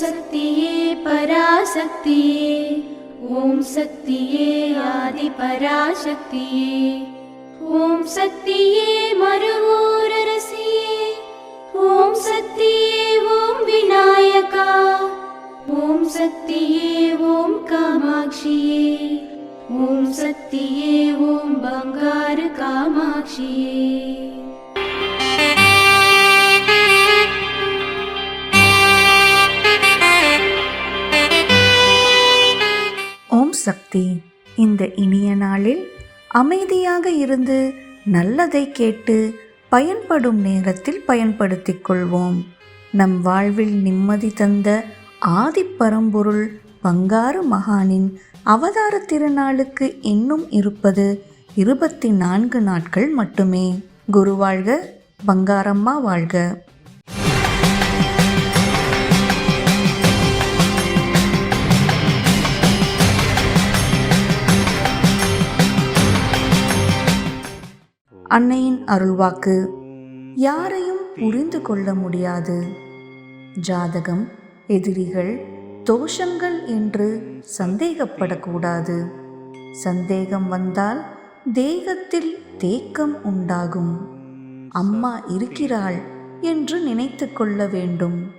शक्तिये पराशक्तिये। ॐ शक्तिये आदिपराशक्तिये। ॐ शक्तिये मरु ॐ शक्तिये ॐ विनायका। ॐ शक्तिये ॐ कामाक्षिये। ॐ शक्तिये ॐ बङ्गारकामाक्षिये சக்தி. இந்த இனிய நாளில் அமைதியாக இருந்து நல்லதை கேட்டு பயன்படும் நேரத்தில் பயன்படுத்திக் கொள்வோம். நம் வாழ்வில் நிம்மதி தந்த ஆதிப்பரம்பொருள் பங்காரு மகானின் அவதார திருநாளுக்கு இன்னும் இருப்பது இருபத்தி நான்கு நாட்கள் மட்டுமே. குரு வாழ்க பங்காரம்மா வாழ்க. அன்னையின் அருள்வாக்கு. யாரையும் புரிந்து கொள்ள முடியாது. ஜாதகம் எதிரிகள் தோஷங்கள் என்று சந்தேகப்படக்கூடாது. சந்தேகம் வந்தால் தேகத்தில் தேக்கம் உண்டாகும். அம்மா இருக்கிறாள் என்று நினைத்து கொள்ள வேண்டும்.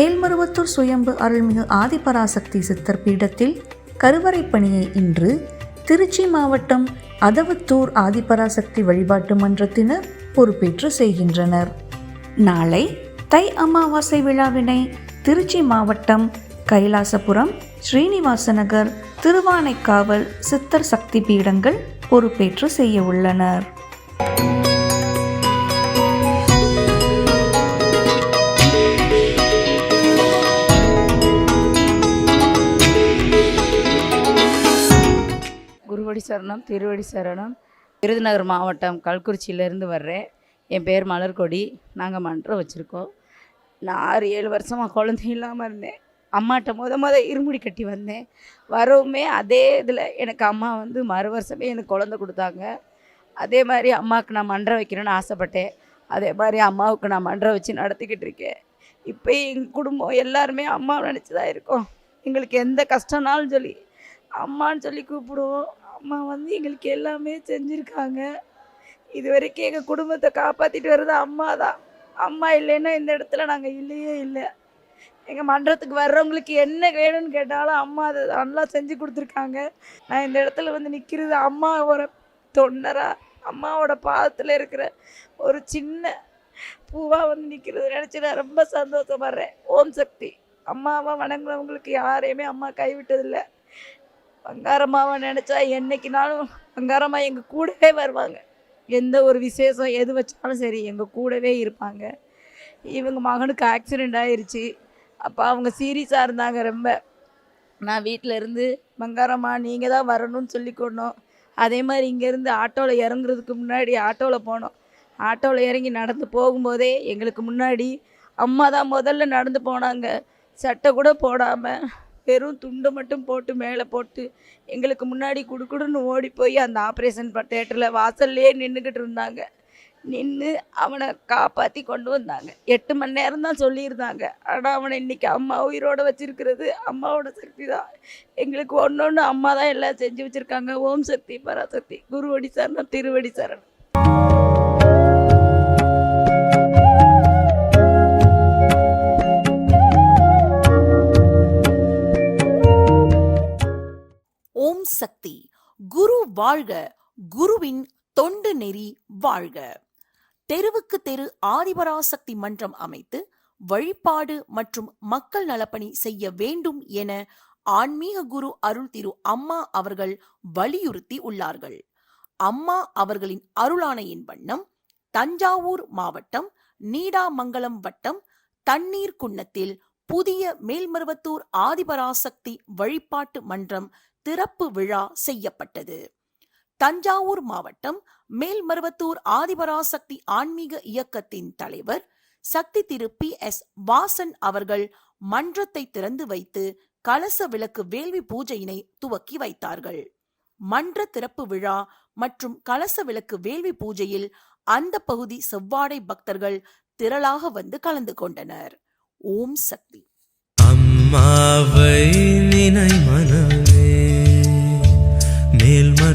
மேல்மருவத்தூர் சுயம்பு அருள்மிகு ஆதிபராசக்தி சித்தர் பீடத்தில் கருவறை பணியை இன்று திருச்சி மாவட்டம் அதவத்தூர் ஆதிபராசக்தி வழிபாட்டு மன்றத்தினர் பொறுப்பேற்று செய்கின்றனர். நாளை தை அமாவாசை விழாவினை திருச்சி மாவட்டம் கைலாசபுரம் ஸ்ரீனிவாசநகர் திருவானைக்காவல் சித்தர் சக்தி பீடங்கள் பொறுப்பேற்று செய்ய உள்ளனர். திருவடி சரணம் திருவடி சரணம். விருதுநகர் மாவட்டம் கல்குறிச்சியிலேருந்து வர்றேன். என் பேர் மலர்கொடி. நாங்கள் மன்றம் வச்சுருக்கோம். நான் ஆறு ஏழு வருஷமாக குழந்தை இல்லாமல் இருந்தேன். அம்மாட்ட முத முத இருமுடி கட்டி வந்தேன். வரவுமே அதே இதில் எனக்கு அம்மா வந்து மறு வருஷமே எனக்கு குழந்த கொடுத்தாங்க. அதே மாதிரி அம்மாவுக்கு நான் மன்றம் வைக்கணும்னு ஆசைப்பட்டேன். அதே மாதிரி அம்மாவுக்கு நான் மன்றம் வச்சு நடத்திக்கிட்டு இருக்கேன். இப்போ எங்கள் குடும்பம் எல்லாருமே அம்மா நினச்சி தான் இருக்கோம். எங்களுக்கு எந்த கஷ்டம்னாலும் சொல்லி அம்மான்னு சொல்லி கூப்பிடுவோம். அம்மா வந்து எங்களுக்கு எல்லாமே செஞ்சுருக்காங்க. இது வரைக்கும் எங்கள் குடும்பத்தை காப்பாற்றிட்டு வர்றது அம்மா தான். அம்மா இல்லைன்னா இந்த இடத்துல நாங்கள் இல்லையே இல்லை. எங்கள் மன்றத்துக்கு வர்றவங்களுக்கு என்ன வேணும்னு கேட்டாலும் அம்மா அதை நல்லா செஞ்சு கொடுத்துருக்காங்க. நான் இந்த இடத்துல வந்து நிற்கிறது அம்மாவோட தொண்டராக அம்மாவோட பாதத்தில் இருக்கிற ஒரு சின்ன பூவாக வந்து நிற்கிறது நினச்சி நான் ரொம்ப சந்தோஷப்படுறேன். ஓம் சக்தி. அம்மாவை வணங்குறவங்களுக்கு யாரையுமே அம்மா கைவிட்டதில்லை. பங்காரம்மாவை நினச்சா என்றைக்குனாலும் பங்காரம்மா எங்கள் கூடவே வருவாங்க. எந்த ஒரு விசேஷம் எது வச்சாலும் சரி எங்கள் கூடவே இருப்பாங்க. இவங்க மகனுக்கு ஆக்சிடெண்ட் ஆயிடுச்சு அப்போ அவங்க சீரியஸாக இருந்தாங்க ரொம்ப. நான் வீட்டில் இருந்து பங்காரம்மா நீங்கள் தான் வரணும்னு சொல்லி கொண்டோம். அதே மாதிரி இங்கேருந்து ஆட்டோவில் இறங்குறதுக்கு முன்னாடி ஆட்டோவில் போனோம். ஆட்டோவில் இறங்கி நடந்து போகும்போதே எங்களுக்கு முன்னாடி அம்மா தான் முதல்ல நடந்து போனாங்க. சட்டை கூட போடாமல் வெறும் துண்டை மட்டும் போட்டு மேலே போட்டு எங்களுக்கு முன்னாடி குடுக்குடுன்னு ஓடி போய் அந்த ஆப்ரேஷன் தேட்டரில் வாசல்லையே நின்றுக்கிட்டு இருந்தாங்க. நின்று அவனை காப்பாற்றி கொண்டு வந்தாங்க. எட்டு மணி நேரம் தான் சொல்லியிருந்தாங்க. ஆனால் அவனை இன்றைக்கி அம்மா உயிரோட வச்சுருக்கிறது அம்மாவோட சக்தி தான். எங்களுக்கு ஒன்று ஒன்று அம்மா தான் எல்லாம் செஞ்சு வச்சுருக்காங்க. ஓம் சக்தி பராசக்தி குருவடி சரணம் திருவடி சரணம். வாழ்க குருவின் தொண்டு நெறி வாழ்க. தெருவுக்கு தெரு ஆதிபராசக்தி மன்றம் அமைத்து வழிபாடு மற்றும் மக்கள் நலப்பணி செய்ய வேண்டும் என ஆன்மீக குரு அருள் திரு அம்மா அவர்கள் வலியுறுத்தி உள்ளார்கள். அம்மா அவர்களின் அருளாணையின் வண்ணம் தஞ்சாவூர் மாவட்டம் நீடாமங்கலம் வட்டம் தண்ணீர் குன்னத்தில் புதிய மேல்மருவத்தூர் ஆதிபராசக்தி வழிபாட்டு மன்றம் திறப்பு விழா செய்யப்பட்டது. தஞ்சாவூர் மாவட்டம் மேல்மருவத்தூர் ஆதிபராசக்தி ஆன்மீக இயக்கத்தின் தலைவர் சக்தி திரு பி எஸ் வாசன் அவர்கள் மன்றத்தை திறந்து வைத்து கலச விளக்கு வேள்வி பூஜையினை துவக்கி வைத்தார்கள். மன்ற திறப்பு விழா மற்றும் கலச விளக்கு வேள்வி பூஜையில் அந்த பகுதி செவ்வாடை பக்தர்கள் திரளாக வந்து கலந்து கொண்டனர். ஓம் சக்தி. அம்மாவை நினை